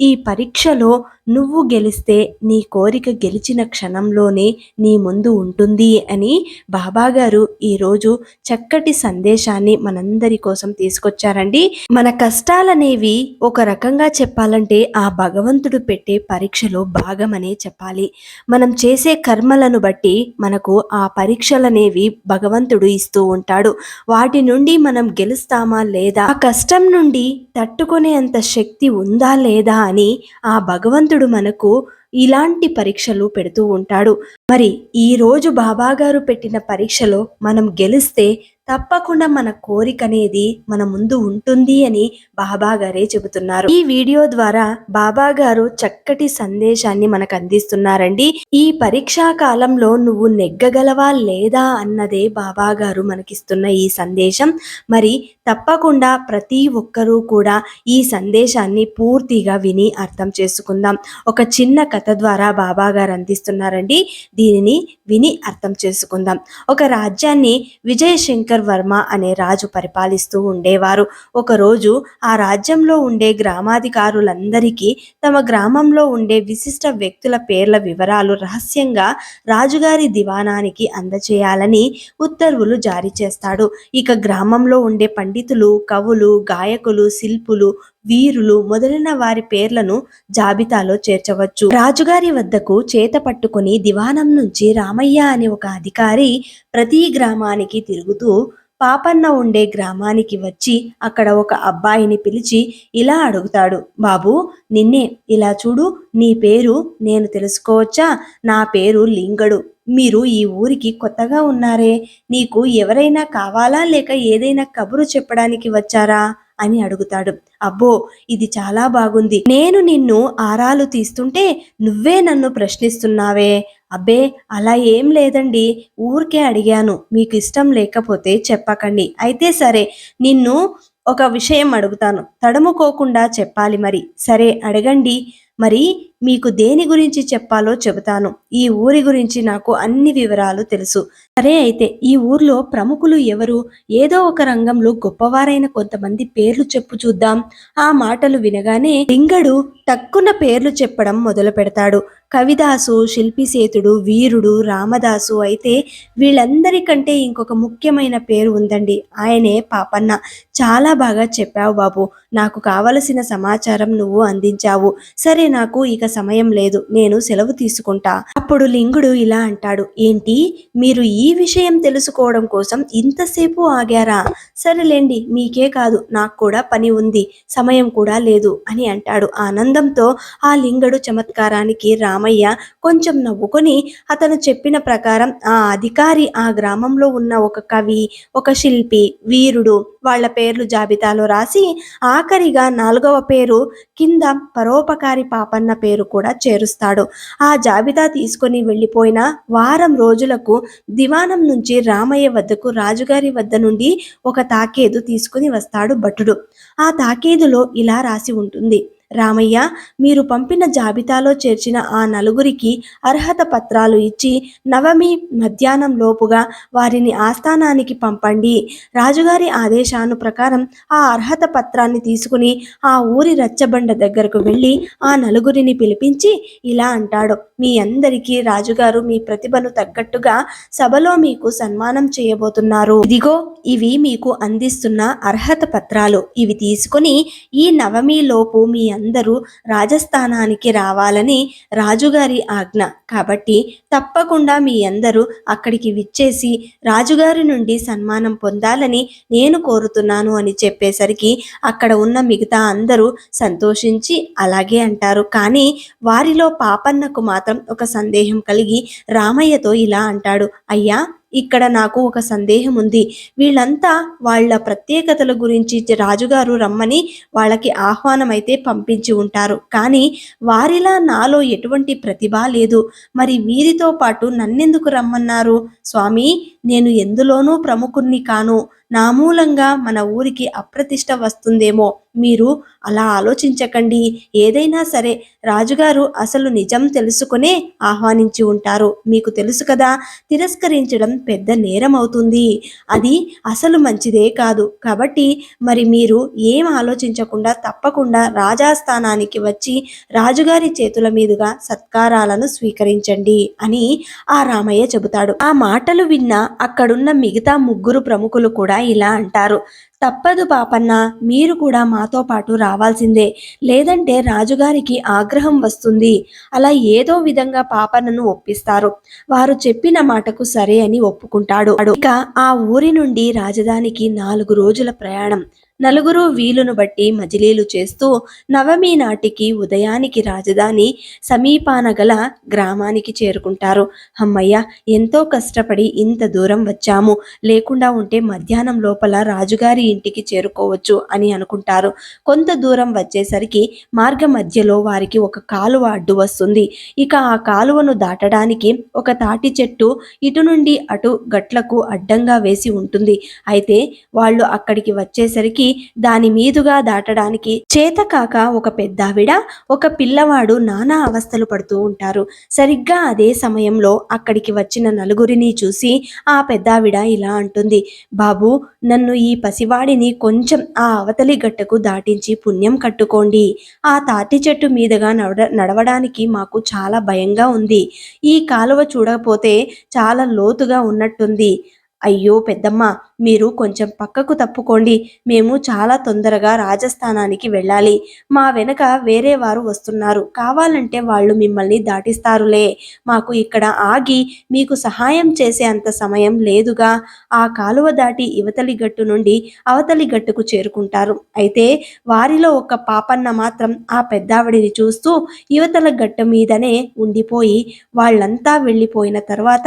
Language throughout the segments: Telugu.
ఈ పరీక్షలో నువ్వు గెలిస్తే నీ కోరిక గెలిచిన క్షణంలోనే నీ ముందు ఉంటుంది అని బాబాగారు ఈరోజు చక్కటి సందేశాన్ని మనందరి కోసం తీసుకొచ్చారండి. మన కష్టాలనేవి ఒక రకంగా చెప్పాలంటే ఆ భగవంతుడు పెట్టే పరీక్షలో భాగమనే చెప్పాలి. మనం చేసే కర్మలను బట్టి మనకు ఆ పరీక్షలనేవి భగవంతుడు ఇస్తూ ఉంటాడు. వాటి నుండి మనం గెలుస్తామా లేదా? ఆ కష్టం నుండి తట్టుకునేంత శక్తి ఉందా లేదా అని ఆ భగవంతుడు మనకు ఇలాంటి పరీక్షలు పెడుతూ ఉంటాడు. మరి ఈ రోజు బాబా గారు పెట్టిన పరీక్షలో మనం గెలిస్తే తప్పకుండా మన కోరిక అనేది మన ముందు ఉంటుంది అని బాబా గారే చెబుతున్నారు. ఈ వీడియో ద్వారా బాబా గారు చక్కటి సందేశాన్ని మనకు అందిస్తున్నారండి. ఈ పరీక్షా కాలంలో నువ్వు నెగ్గగలవా లేదా అన్నదే బాబా గారు మనకిస్తున్న ఈ సందేశం. మరి తప్పకుండా ప్రతి ఒక్కరూ కూడా ఈ సందేశాన్ని పూర్తిగా విని అర్థం చేసుకుందాం. ఒక చిన్న కథ ద్వారా బాబా గారు అందిస్తున్నారండి. దీనిని విని అర్థం చేసుకుందాం. ఒక రాజ్యాన్ని విజయశంకర్ వర్మ అనే రాజు పరిపాలిస్తూ ఉండేవారు. ఒకరోజు ఆ రాజ్యంలో ఉండే గ్రామాధికారులందరికీ తమ గ్రామంలో ఉండే విశిష్ట వ్యక్తుల పేర్ల వివరాలు రహస్యంగా రాజుగారి దివానానికి అందచేయాలని ఉత్తర్వులు జారీ చేస్తాడు. ఇక గ్రామంలో ఉండే పండితులు కవులు గాయకులు శిల్పులు వీరులు మొదలైన వారి పేర్లను జాబితాలో చేర్చవచ్చు. రాజుగారి వద్దకు చేత పట్టుకుని దివానం నుంచి రామయ్య అనే ఒక అధికారి ప్రతి గ్రామానికి తిరుగుతూ పాపన్న ఉండే గ్రామానికి వచ్చి అక్కడ ఒక అబ్బాయిని పిలిచి ఇలా అడుగుతాడు బాబు నిన్నే ఇలా చూడు నీ పేరు నేను తెలుసుకోవచ్చా? నా పేరు లింగడు. మీరు ఈ ఊరికి కొత్తగా ఉన్నారే. నీకు ఎవరైనా కావాలా లేక ఏదైనా కబురు చెప్పడానికి వచ్చారా? అని అడుగుతాడు. అబ్బో ఇది చాలా బాగుంది. నేను నిన్ను ఆరాలు తీస్తుంటే నువ్వే నన్ను ప్రశ్నిస్తున్నావే. అబ్బే అలా ఏం లేదండి. ఊరికే అడిగాను. మీకు ఇష్టం లేకపోతే చెప్పకండి. అయితే సరే నిన్ను ఒక విషయం అడుగుతాను. తడుముకోకుండా చెప్పాలి మరి. సరే అడగండి. మరి మీకు దేని గురించి చెప్పాలో చెబుతాను. ఈ ఊరి గురించి నాకు అన్ని వివరాలు తెలుసు. సరే అయితే ఈ ఊర్లో ప్రముఖులు ఎవరు? ఏదో ఒక రంగంలో గొప్పవారైన కొంతమంది పేర్లు చెప్పు చూద్దాం. ఆ మాటలు వినగానే లింగడు తక్కున పేర్లు చెప్పడం మొదలు పెడతాడు. కవిదాసు శిల్పిసేతుడు వీరుడు రామదాసు అయితే వీళ్ళందరికంటే ఇంకొక ముఖ్యమైన పేరు ఉందండి. ఆయనే పాపన్న. చాలా బాగా చెప్పావు బాబు. నాకు కావలసిన సమాచారం నువ్వు అందించావు. సరే నాకు ఇక సమయం లేదు నేను సెలవు తీసుకుంటా. అప్పుడు లింగుడు ఇలా అంటాడు ఏంటి మీరు ఈ విషయం తెలుసుకోవడం కోసం ఇంతసేపు ఆగారా? సరేలేండి మీకే కాదు నాకు కూడా పని ఉంది సమయం కూడా లేదు అని అంటాడు. ఆనందంతో ఆ లింగుడు చమత్కారానికి రామయ్య కొంచెం నవ్వుకొని అతను చెప్పిన ప్రకారం ఆ అధికారి ఆ గ్రామంలో ఉన్న ఒక కవి ఒక శిల్పి వీరుడు వాళ్ళ పేర్లు జాబితాలో రాసి ఆఖరిగా నాలుగవ పేరు కింద పరోపకారి పాపన్న పేరు కూడా చేరుస్తాడు. ఆ జాబితా తీసుకొని వెళ్ళిపోయిన వారం రోజులకు దివానం నుంచి రామయ్య వద్దకు రాజుగారి వద్ద నుండి ఒక తాకేదు తీసుకుని వస్తాడు భటుడు. ఆ తాకేదులో ఇలా రాసి ఉంటుంది. రామయ్య మీరు పంపిన జాబితాలో చేర్చిన ఆ నలుగురికి అర్హత పత్రాలు ఇచ్చి నవమి మధ్యాహ్నం లోపుగా వారిని ఆస్థానానికి పంపండి. రాజుగారి ఆదేశాను ప్రకారం ఆ అర్హత పత్రాన్ని తీసుకుని ఆ ఊరి రచ్చబండ దగ్గరకు వెళ్ళి ఆ నలుగురిని పిలిపించి ఇలా అంటాడు. మీ అందరికీ రాజుగారు మీ ప్రతిభను తగ్గట్టుగా సభలో మీకు సన్మానం చేయబోతున్నారు. ఇదిగో ఇవి మీకు అందిస్తున్న అర్హత పత్రాలు. ఇవి తీసుకుని ఈ నవమి లోపు మీ అందరూ రాజస్థానానికి రావాలని రాజుగారి ఆజ్ఞ. కాబట్టి తప్పకుండా మీ అందరూ అక్కడికి విచ్చేసి రాజుగారి నుండి సన్మానం పొందాలని నేను కోరుతున్నాను అని చెప్పేసరికి అక్కడ ఉన్న మిగతా అందరూ సంతోషించి అలాగే అంటారు. కానీ వారిలో పాపన్నకు మాత్రం ఒక సందేహం కలిగి రామయ్యతో ఇలా అంటాడు. అయ్యా ఇక్కడ నాకు ఒక సందేహం ఉంది. వీళ్ళంతా వాళ్ళ ప్రత్యేకతల గురించి రాజుగారు రమ్మని వాళ్ళకి ఆహ్వానం అయితే పంపించి ఉంటారు. కానీ వారిలా నాలో ఎటువంటి ప్రతిభ లేదు. మరి వీరితో పాటు నన్నెందుకు రమ్మన్నారు? స్వామి నేను ఎందులోనూ ప్రముఖుణ్ణి కాను. నా మూలంగా మన ఊరికి అప్రతిష్ట వస్తుందేమో మీరు అలా ఆలోచించకండి. ఏదైనా సరే రాజుగారు అసలు నిజం తెలుసుకునే ఆహ్వానించి ఉంటారు. మీకు తెలుసు కదా తిరస్కరించడం పెద్ద నేరం అవుతుంది. అది అసలు మంచిదే కాదు. కాబట్టి మరి మీరు ఏం ఆలోచించకుండా తప్పకుండా రాజాస్థానానికి వచ్చి రాజుగారి చేతుల మీదుగా సత్కారాలను స్వీకరించండి అని ఆ రామయ్య చెబుతాడు. ఆ మాటలు విన్న అక్కడున్న మిగతా ముగ్గురు ప్రముఖులు కూడా ఇలా అంటారు. తప్పదు పాపన్న మీరు కూడా మాతో పాటు రావాల్సిందే. లేదంటే రాజుగారికి ఆగ్రహం వస్తుంది. అలా ఏదో విధంగా పాపన్నను ఒప్పిస్తారు. వారు చెప్పిన మాటకు సరే అని ఒప్పుకుంటాడు. ఇక ఆ ఊరి నుండి రాజధానికి నాలుగు రోజుల ప్రయాణం. నలుగురు వీలును బట్టి మజిలీలు చేస్తూ నవమి నాటికి ఉదయానికి రాజధాని సమీపాన గల గ్రామానికి చేరుకుంటారు. అమ్మయ్య ఎంతో కష్టపడి ఇంత దూరం వచ్చాము. లేకుండా ఉంటే మధ్యాహ్నం లోపల రాజుగారి ఇంటికి చేరుకోవచ్చు అని అనుకుంటారు. కొంత దూరం వచ్చేసరికి మార్గ మధ్యలో వారికి ఒక కాలువ అడ్డు వస్తుంది. ఇక ఆ కాలువను దాటడానికి ఒక తాటి చెట్టు ఇటు నుండి అటు గట్లకు అడ్డంగా వేసి ఉంటుంది. అయితే వాళ్ళు అక్కడికి వచ్చేసరికి దాని మీదుగా దాటడానికి చేతకాక ఒక పెద్దావిడ ఒక పిల్లవాడు నానా అవస్థలు పడుతూ ఉంటారు. సరిగ్గా అదే సమయంలో అక్కడికి వచ్చిన నలుగురిని చూసి ఆ పెద్దావిడ ఇలా అంటుంది. బాబు నన్ను ఈ పసివా వాడిని కొంచెం ఆ అవతలి గట్టకు దాటించి పుణ్యం కట్టుకోండి. ఆ తాటి చెట్టు మీదుగా నడవ నడవడానికి మాకు చాలా భయంగా ఉంది. ఈ కాలువ చూడకపోతే చాలా లోతుగా ఉన్నట్టుంది. అయ్యో పెద్దమ్మ మీరు కొంచెం పక్కకు తప్పుకోండి. మేము చాలా తొందరగా రాజస్థానానికి వెళ్ళాలి. మా వెనక వేరే వారు వస్తున్నారు. కావాలంటే వాళ్ళు మిమ్మల్ని దాటిస్తారులే. మాకు ఇక్కడ ఆగి మీకు సహాయం చేసే అంత సమయం లేదుగా. ఆ కాలువ దాటి ఇవతలి గట్టు నుండి అవతలి గట్టుకు చేరుకుంటారు. అయితే వారిలో ఒక పాపన్న మాత్రం ఆ పెద్దావిడిని చూస్తూ యువతల గట్టు మీదనే ఉండిపోయి వాళ్ళంతా వెళ్ళిపోయిన తర్వాత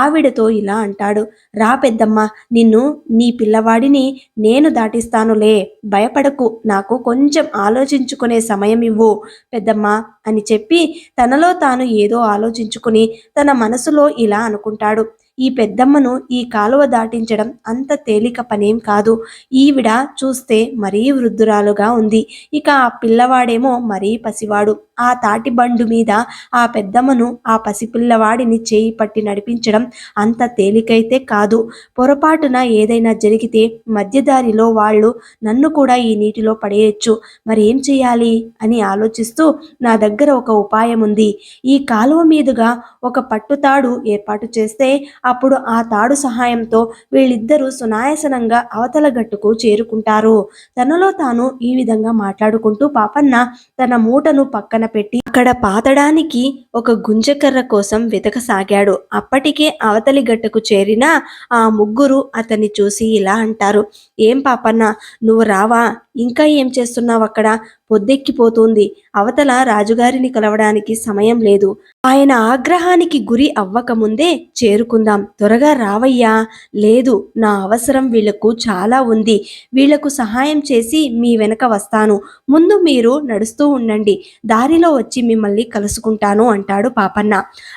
ఆవిడతో ఇలా అంటాడు. రా పెద్దమ్మ నిన్ను నీ పిల్లవాడిని నేను దాటిస్తానులే. భయపడకు నాకు కొంచెం ఆలోచించుకునే సమయం ఇవ్వు పెద్దమ్మ అని చెప్పి తనలో తాను ఏదో ఆలోచించుకుని తన మనసులో ఇలా అనుకుంటాడు. ఈ పెద్దమ్మను ఈ కాలువ దాటించడం అంత తేలిక పనేం కాదు. ఈవిడ చూస్తే మరీ వృద్ధురాలుగా ఉంది. ఇక ఆ పిల్లవాడేమో మరీ పసివాడు. ఆ తాటి బండు మీద ఆ పెద్దమ్మను ఆ పసిపిల్లవాడిని చేయి పట్టి నడిపించడం అంత తేలికైతే కాదు. పొరపాటున ఏదైనా జరిగితే మధ్యదారిలో వాళ్ళు నన్ను కూడా ఈ నీటిలో పడేయచ్చు. మరి ఏం చేయాలి? అని ఆలోచిస్తూ నా దగ్గర ఒక ఉపాయం ఉంది. ఈ కాలువ మీదుగా ఒక పట్టుతాడు ఏర్పాటు చేస్తే అప్పుడు ఆ తాడు సహాయంతో వీళ్ళిద్దరూ సునాయసనంగా అవతల గట్టుకు చేరుకుంటారు. తనలో తాను ఈ విధంగా మాట్లాడుకుంటూ పాపన్న తన మూటను పక్కన పెట్టి అక్కడ పాతడానికి ఒక గుంజకర్ర కోసం వెతకసాగాడు. అప్పటికే అవతలి గట్టుకు చేరిన ఆ ముగ్గురు అతన్ని చూసి ఇలా అంటారు. ఏం పాపన్న నువ్వు రావా? ఇంకా ఏం చేస్తున్నావు అక్కడ పొద్దెక్కిపోతుంది. అవతల రాజుగారిని కలవడానికి సమయం లేదు. ఆయన ఆగ్రహానికి గురి అవ్వకముందే చేరుకుందాం. త్వరగా రావయ్యా. లేదు నా అవసరం వీళ్ళకు చాలా ఉంది. వీళ్ళకు సహాయం చేసి మీ వెనక వస్తాను. ముందు మీరు నడుస్తూ ఉండండి. దారిలో వచ్చి మిమ్మల్ని కలుసుకుంటాను అంటాడు పాపన్న.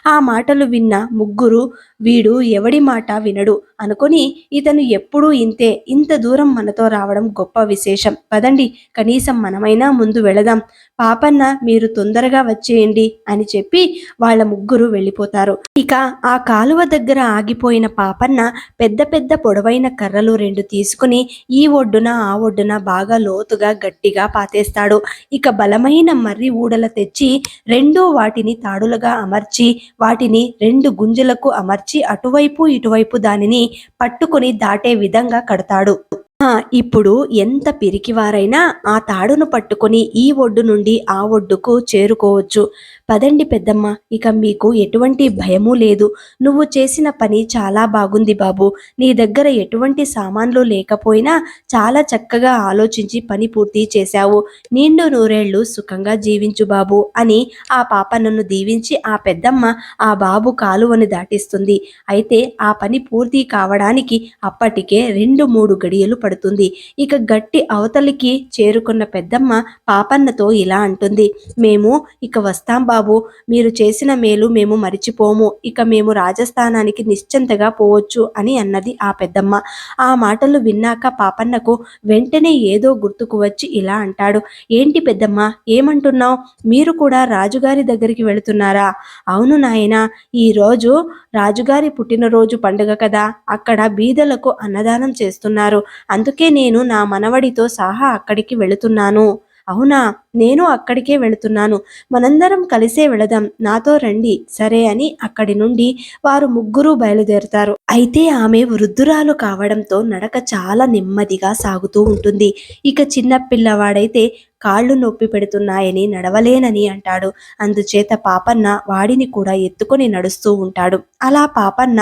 ఆ మాటలు విన్న ముగ్గురు వీడు ఎవడి మాట వినడు. అనుకొని ఇతను ఎప్పుడూ ఇంతే. ఇంత దూరం మనతో రావడం గొప్ప విశేషం. పదండి కనీసం మనమైనా ముందు వెళదాం. పాపన్న మీరు తొందరగా వచ్చేయండి అని చెప్పి వాళ్ళ ముగ్గురు వెళ్ళిపోతారు. ఇక ఆ కాలువ దగ్గర ఆగిపోయిన పాపన్న పెద్ద పెద్ద పొడవైన కర్రలు రెండు తీసుకుని ఈ ఒడ్డున ఆ ఒడ్డున బాగా లోతుగా గట్టిగా పాతేస్తాడు. ఇక బలమైన మర్రి ఊడల తెచ్చి రెండు వాటిని తాడులుగా అమర్చి వాటిని రెండు గుంజలకు అమర్చి అటువైపు ఇటువైపు దానిని పట్టుకొని దాటే విధంగా కడతాడు. ఆ, ఇప్పుడు ఎంత పిరికివారైనా ఆ తాడును పట్టుకొని ఈ ఒడ్డు నుండి ఆ ఒడ్డుకు చేరుకోవచ్చు. పదండి పెద్దమ్మ ఇక మీకు ఎటువంటి భయము లేదు. నువ్వు చేసిన పని చాలా బాగుంది బాబు. నీ దగ్గర ఎటువంటి సామాన్లు లేకపోయినా చాలా చక్కగా ఆలోచించి పని పూర్తి చేశావు. నిండు నూరేళ్ళు సుఖంగా జీవించు బాబు అని ఆ పాప నన్ను దీవించి ఆ పెద్దమ్మ ఆ బాబు కాలువని దాటిస్తుంది. అయితే ఆ పని పూర్తి కావడానికి అప్పటికే రెండు మూడు గడియలు పడుతుంది. ఇక గట్టి అవతలికి చేరుకున్న పెద్దమ్మ పాపన్నతో ఇలా అంటుంది. మేము ఇక వస్తాం బాబు మీరు చేసిన మేలు మేము మరిచిపోము. ఇక మేము రాజస్థానానికి నిశ్చింతగా పోవచ్చు అని అన్నది ఆ పెద్దమ్మ. ఆ మాటలు విన్నాక పాపన్నకు వెంటనే ఏదో గుర్తుకు వచ్చి ఇలా అంటాడు. ఏంటి పెద్దమ్మ ఏమంటున్నావు? మీరు కూడా రాజుగారి దగ్గరికి వెళుతున్నారా? అవును నాయన ఈరోజు రాజుగారి పుట్టినరోజు పండుగ కదా. అక్కడ బీదలకు అన్నదానం చేస్తున్నారు. అందుకే నేను నా మనవడితో సహా అక్కడికి వెళుతున్నాను. అవునా? నేను అక్కడికే వెళుతున్నాను. మనందరం కలిసే వెళదాం. నాతో రండి. సరే అని అక్కడి నుండి వారు ముగ్గురు బయలుదేరుతారు. అయితే ఆమె వృద్ధురాలు కావడంతో నడక చాలా నెమ్మదిగా సాగుతూ ఉంటుంది. ఇక చిన్న పిల్లవాడైతే కాళ్ళు నొప్పి పెడుతున్నాయని నడవలేనని అంటాడు. అందుచేత పాపన్న వాడిని కూడా ఎత్తుకొని నడుస్తూ ఉంటాడు. అలా పాపన్న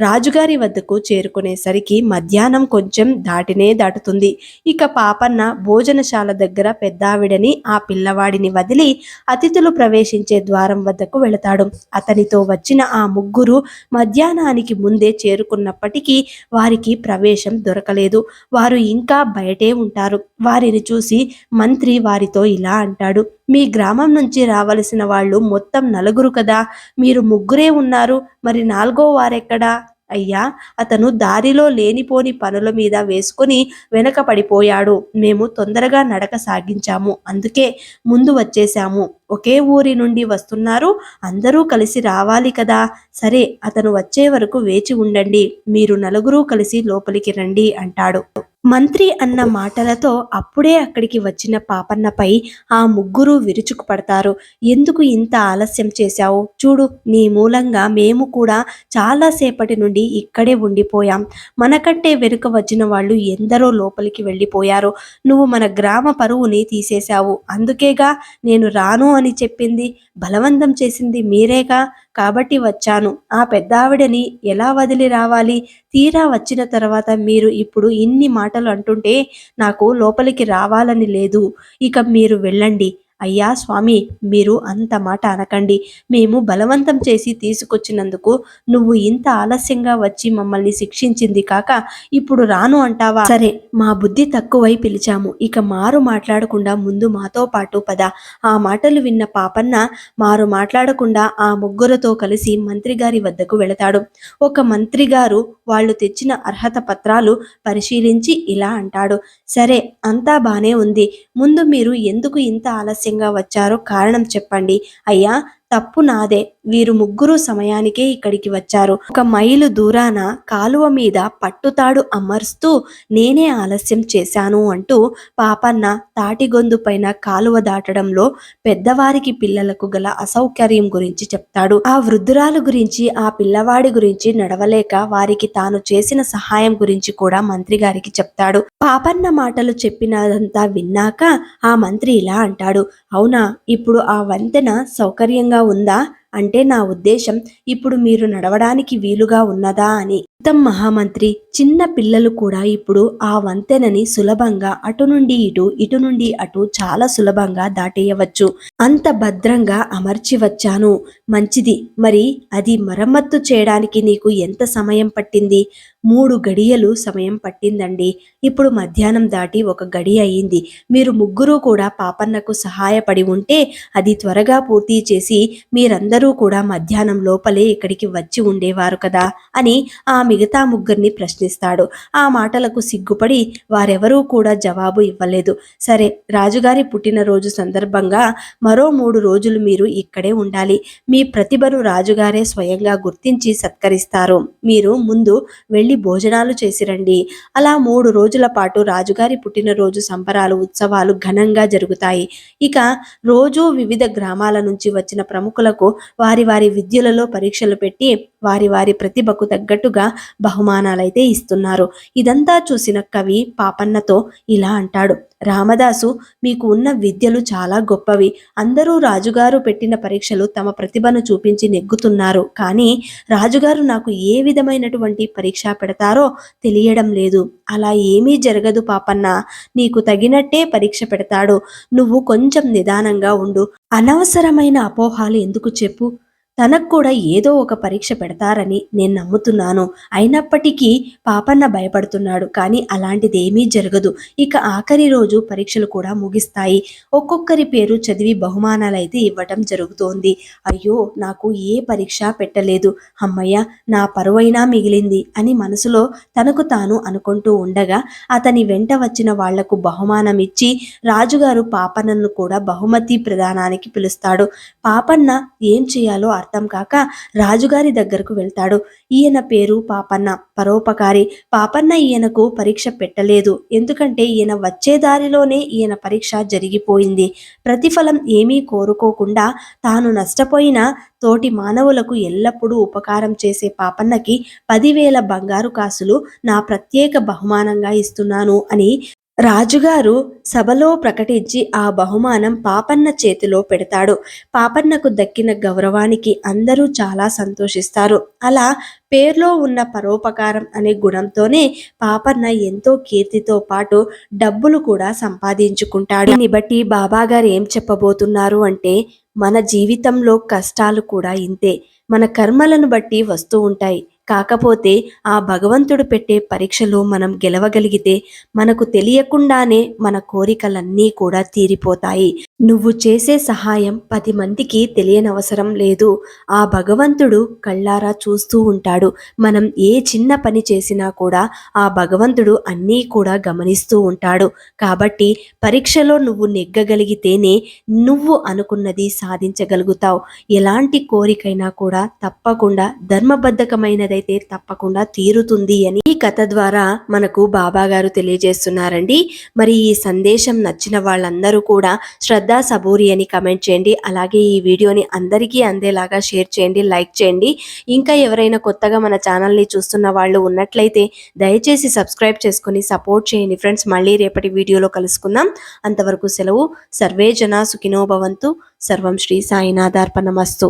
రాజుగారి వద్దకు చేరుకునేసరికి మధ్యాహ్నం కొంచెం దాటినే దాటుతుంది. ఇక పాపన్న భోజనశాల దగ్గర పెద్దావిడని ఆ పిల్లవాడిని వదిలి అతిథులు ప్రవేశించే ద్వారం వద్దకు వెళతాడు. అతనితో వచ్చిన ఆ ముగ్గురు మధ్యాహ్నానికి ముందే చేరుకున్నప్పటికీ వారికి ప్రవేశం దొరకలేదు. వారు ఇంకా బయటే ఉంటారు. వారిని చూసి మంత్రి వారితో ఇలా అంటాడు మీ గ్రామం నుంచి రావలసిన వాళ్ళు మొత్తం నలుగురు కదా? మీరు ముగ్గురే ఉన్నారు మరి నాలుగో వారెక్కడా? అయ్యా అతను దారిలో లేనిపోని పనుల మీద వేసుకుని వెనక పడిపోయాడు. మేము తొందరగా నడక సాగించాము. అందుకే ముందు వచ్చేశాము. ఒకే ఊరి నుండి వస్తున్నారు. అందరూ కలిసి రావాలి కదా? సరే అతను వచ్చే వరకు వేచి ఉండండి. మీరు నలుగురు కలిసి లోపలికి రండి అంటాడు. మంత్రి అన్న మాటలతో అప్పుడే అక్కడికి వచ్చిన పాపన్నపై ఆ ముగ్గురు విరుచుకుపడతారు. ఎందుకు ఇంత ఆలస్యం చేశావు? చూడు నీ మూలంగా మేము కూడా చాలాసేపటి నుండి ఇక్కడే ఉండిపోయాం. మనకంటే వెనుక వచ్చిన వాళ్ళు ఎందరో లోపలికి వెళ్ళిపోయారు. నువ్వు మన గ్రామ పరువుని తీసేశావు. అందుకేగా నేను రాను అని చెప్పింది? బలవంతం చేసింది మీరేగా? కాబట్టి వచ్చాను. ఆ పెద్దావిడని ఎలా వదిలి రావాలి? తీరా వచ్చిన తర్వాత మీరు ఇప్పుడు ఇన్ని మాటలు అంటుంటే నాకు లోపలికి రావాలని లేదు. ఇక మీరు వెళ్ళండి. అయ్యా స్వామి మీరు అంత మాట అనకండి. మేము బలవంతం చేసి తీసుకొచ్చినందుకు నువ్వు ఇంత ఆలస్యంగా వచ్చి మమ్మల్ని శిక్షించింది కాక ఇప్పుడు రాను అంటావా? సరే మా బుద్ధి తక్కువై పిలిచాము. ఇక మారు మాట్లాడకుండా ముందు మాతో పాటు పద. ఆ మాటలు విన్న పాపన్న మారు మాట్లాడకుండా ఆ ముగ్గురతో కలిసి మంత్రి గారి వద్దకు వెళతాడు. ఒక మంత్రి గారు వాళ్ళు తెచ్చిన అర్హత పత్రాలు పరిశీలించి ఇలా అంటాడు. సరే అంతా బానే ఉంది. ముందు మీరు ఎందుకు ఇంత ఆలస్యం ఆలస్యంగా వచ్చారో కారణం చెప్పండి. అయ్యా తప్పు నాదే. వీరు ముగ్గురు సమయానికే ఇక్కడికి వచ్చారు. ఒక మైలు దూరాన కాలువ మీద పట్టుతాడు అమర్స్తూ నేనే ఆలస్యం చేశాను అంటూ పాపన్న తాటిగొందు పైన కాలువ దాటడంలో పెద్దవారికి పిల్లలకు గల అసౌకర్యం గురించి చెప్తాడు. ఆ వృద్ధురాలు గురించి ఆ పిల్లవాడి గురించి నడవలేక వారికి తాను చేసిన సహాయం గురించి కూడా మంత్రి గారికి చెప్తాడు. పాపన్న మాటలు చెప్పినదంతా విన్నాక ఆ మంత్రి ఇలా అంటాడు. అవునా? ఇప్పుడు ఆ వంతెన సౌకర్యంగా ఉందా? అంటే నా ఉద్దేశం ఇప్పుడు మీరు నడవడానికి వీలుగా ఉన్నదా అని. మొత్తం మహామంత్రి చిన్న పిల్లలు కూడా ఇప్పుడు ఆ వంతెనని సులభంగా అటు నుండి ఇటు ఇటు నుండి అటు చాలా సులభంగా దాటేయవచ్చు. అంత భద్రంగా అమర్చి వచ్చాను మంచిది. మరి అది మరమ్మత్తు చేయడానికి నీకు ఎంత సమయం పట్టింది? మూడు గడియలు సమయం పట్టిందండి. ఇప్పుడు మధ్యాహ్నం దాటి ఒక గడి అయింది మీరు ముగ్గురు కూడా పాపన్నకు సహాయపడి ఉంటే అది త్వరగా పూర్తి చేసి మీరందరూ కూడా మధ్యాహ్నం లోపలే ఇక్కడికి వచ్చి ఉండేవారు కదా అని ఆ మిగతా ముగ్గురిని ప్రశ్నిస్తాడు. ఆ మాటలకు సిగ్గుపడి వారెవరూ కూడా జవాబు ఇవ్వలేదు. సరే రాజుగారి పుట్టినరోజు సందర్భంగా మరో మూడు రోజులు మీరు ఇక్కడే ఉండాలి. మీ ప్రతిభను రాజుగారే స్వయంగా గుర్తించి సత్కరిస్తారు. మీరు ముందు వెళ్ళి భోజనాలు చేసిరండి అలా మూడు రోజుల పాటు రాజుగారి పుట్టినరోజు సంబరాలు ఉత్సవాలు ఘనంగా జరుగుతాయి. ఇక రోజు వివిధ గ్రామాల నుంచి వచ్చిన ప్రముఖులకు వారి వారి విద్యలలో పరీక్షలు పెట్టి వారి వారి ప్రతిభకు తగ్గట్టుగా బహుమానాలైతే ఇస్తున్నారు. ఇదంతా చూసిన కవి పాపన్నతో ఇలా అంటాడు. రామదాసు మీకు ఉన్న విద్యలు చాలా గొప్పవి. అందరూ రాజుగారు పెట్టిన పరీక్షలు తమ ప్రతిభను చూపించి నెగ్గుతున్నారు. కానీ రాజుగారు నాకు ఏ విధమైనటువంటి పరీక్ష పెడతారో తెలియడం లేదు. అలా ఏమీ జరగదు పాపన్న. నీకు తగినట్టే పరీక్ష పెడతాడు. నువ్వు కొంచెం నిదానంగా ఉండు. అనవసరమైన అపోహాలు ఎందుకు చెప్పు? తనకు కూడా ఏదో ఒక పరీక్ష పెడతారని నేను నమ్ముతున్నాను. అయినప్పటికీ పాపన్న భయపడుతున్నాడు. కానీ అలాంటిది ఏమీ జరగదు. ఇక ఆఖరి రోజు పరీక్షలు కూడా ముగిస్తాయి. ఒక్కొక్కరి పేరు చదివి బహుమానాలు అయితే ఇవ్వటం జరుగుతోంది. అయ్యో నాకు ఏ పరీక్ష పెట్టలేదు. అమ్మయ్య నా పరువైనా మిగిలింది అని మనసులో తనకు తాను అనుకుంటూ ఉండగా అతని వెంట వచ్చిన వాళ్ళకు బహుమానం ఇచ్చి రాజుగారు పాపన్నను కూడా బహుమతి ప్రదానానికి పిలుస్తాడు. పాపన్న ఏం చేయాలో అర్థం కాక రాజుగారి దగ్గరకు వెళ్తాడు. ఈయన పేరు పాపన్న. పరోపకారి. పాపన్న ఈయనకు పరీక్ష పెట్టలేదు. ఎందుకంటే ఈయన వచ్చే దారిలోనే ఈయన పరీక్ష జరిగిపోయింది. ప్రతిఫలం ఏమీ కోరుకోకుండా తాను నష్టపోయిన తోటి మానవులకు ఎల్లప్పుడూ ఉపకారం చేసే పాపన్నకి పదివేల బంగారు కాసులు నా ప్రత్యేక బహుమానంగా ఇస్తున్నాను అని రాజుగారు సభలో ప్రకటించి ఆ బహుమానం పాపన్న చేతిలో పెడతాడు. పాపన్నకు దక్కిన గౌరవానికి అందరూ చాలా సంతోషిస్తారు. అలా పేర్లో ఉన్న పరోపకారం అనే గుణంతోనే పాపన్న ఎంతో కీర్తితో పాటు డబ్బులు కూడా సంపాదించుకుంటాడు. దీన్ని బట్టి బాబాగారు ఏం చెప్పబోతున్నారు అంటే మన జీవితంలో కష్టాలు కూడా ఇంతే. మన కర్మలను బట్టి వస్తూ ఉంటాయి. కాకపోతే ఆ భగవంతుడు పెట్టే పరీక్షలో మనం గెలవగలిగితే మనకు తెలియకుండానే మన కోరికలన్నీ కూడా తీరిపోతాయి. నువ్వు చేసే సహాయం పది మందికి తెలియనవసరం లేదు. ఆ భగవంతుడు కళ్ళారా చూస్తూ ఉంటాడు. మనం ఏ చిన్న పని చేసినా కూడా ఆ భగవంతుడు అన్నీ కూడా గమనిస్తూ ఉంటాడు. కాబట్టి పరీక్షలో నువ్వు నెగ్గగలిగితేనే నువ్వు అనుకున్నది సాధించగలుగుతావు. ఎలాంటి కోరికైనా కూడా తప్పకుండా ధర్మబద్ధకమైనది ధర్మబద్ధకమైనదైతే తప్పకుండా తీరుతుంది అని ఈ కథ ద్వారా మనకు బాబా గారు తెలియజేస్తున్నారండి. మరి ఈ సందేశం నచ్చిన వాళ్ళందరూ కూడా శ్రద్ధా సబూరి అని కమెంట్ చేయండి. అలాగే ఈ వీడియోని అందరికీ అందేలాగా షేర్ చేయండి లైక్ చేయండి. ఇంకా ఎవరైనా కొత్తగా మన ఛానల్ని చూస్తున్న వాళ్ళు ఉన్నట్లయితే దయచేసి సబ్స్క్రైబ్ చేసుకొని సపోర్ట్ చేయండి ఫ్రెండ్స్. మళ్ళీ రేపటి వీడియోలో కలుసుకుందాం. అంతవరకు సెలవు. సర్వే జనా సుఖినోభవంతు సర్వం శ్రీ సాయినాథార్పణమస్తు.